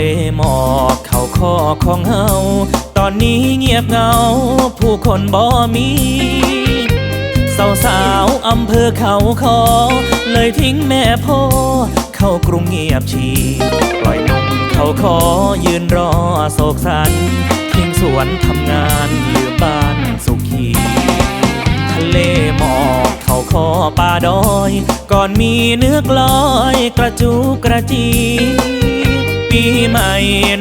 ลหมอกเข่าคอของเฮาตอนนี้เงียบเงา ผู้คนบ่มีสาวสาวอำเภอเขาคอ เลยทิ้งแม่พ่อ เข้ากรุงเงียบชี ปล่อยนมเขาคอยืนรอโศกสัน ทิ้งสวนทำงานลืมบ้าน ดอย ก่อนมีเนื้อกลอยกระจูกระจี ปีใหม่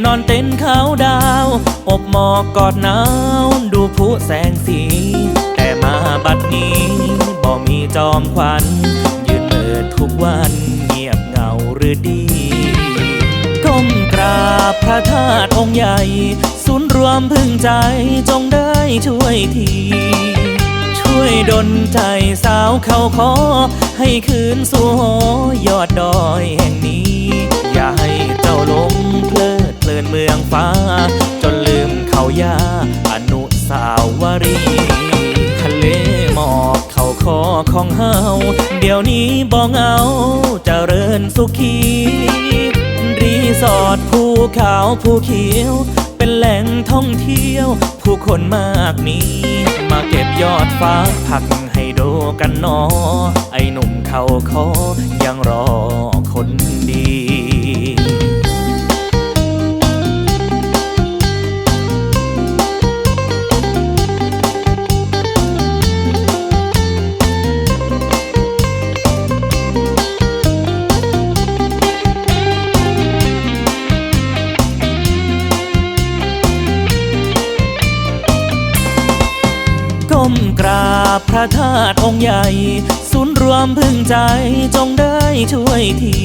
นอนเต้นเขาวดาว อบหมอกกอดหนาวดูผู้แสงสี แต่มาบัดนี้บ่มีจอมควัน ยืนเมิดทุกวันเงียบเหงาหรือดีก้มกราบพระธาตุองค์ใหญ่ ศูนย์รวมพึ่งใจจงได้ช่วยที ดลใจสาวเขาขอ ให้คืนสู่หอยอดดอยแห่งนี้ อย่าให้เจ้าลงเพลิดเพลินเมืองฟ้า จนลืมเขายาอนุสาวรีย์ทะเลหมอกเขาคอของเฮาเดี๋ยวนี้บ่เหงาเจริญสุขีรีสอร์ทภูเขาภูเขียว เป็นแหล่งท่องเที่ยว ผู้คนมากมีมาเก็บยอดฟ้าผักให้ดูกันนอไอ้หนุ่มเขาคอยังรอ ก้มกราบพระธาตุองค์ใหญ่ ศูนย์รวมพึ่งใจจงได้ช่วยที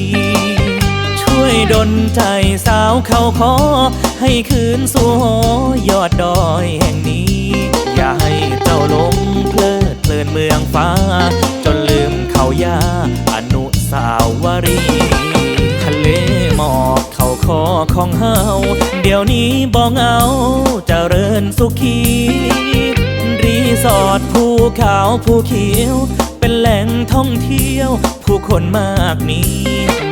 ช่วยดลใจสาวเขาขอ ให้คืนสู่หอยอดดอยแห่งนี้ อย่าให้เจ้าหลงเพลิดเพลินเมืองฟ้า จนลืมเขายาอนุสาวรีย์ทะเลหมอกเขาคอของเฮาเดี๋ยวนี้บ่เหงาเจริญสุขีรี สอร์ทภูเขาภูเขียว เป็นแหล่งท่องเที่ยว ผู้คนมากมี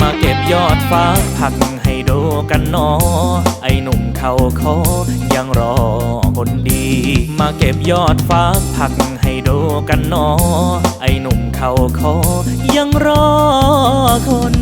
มาเก็บยอดฟ้าผักให้ดูกันนอ ไอหนุ่มเขาคอยังรอคนดี มาเก็บยอดฟ้าผักให้ดูกันนอ ไอหนุ่มเขาคอยังรอคน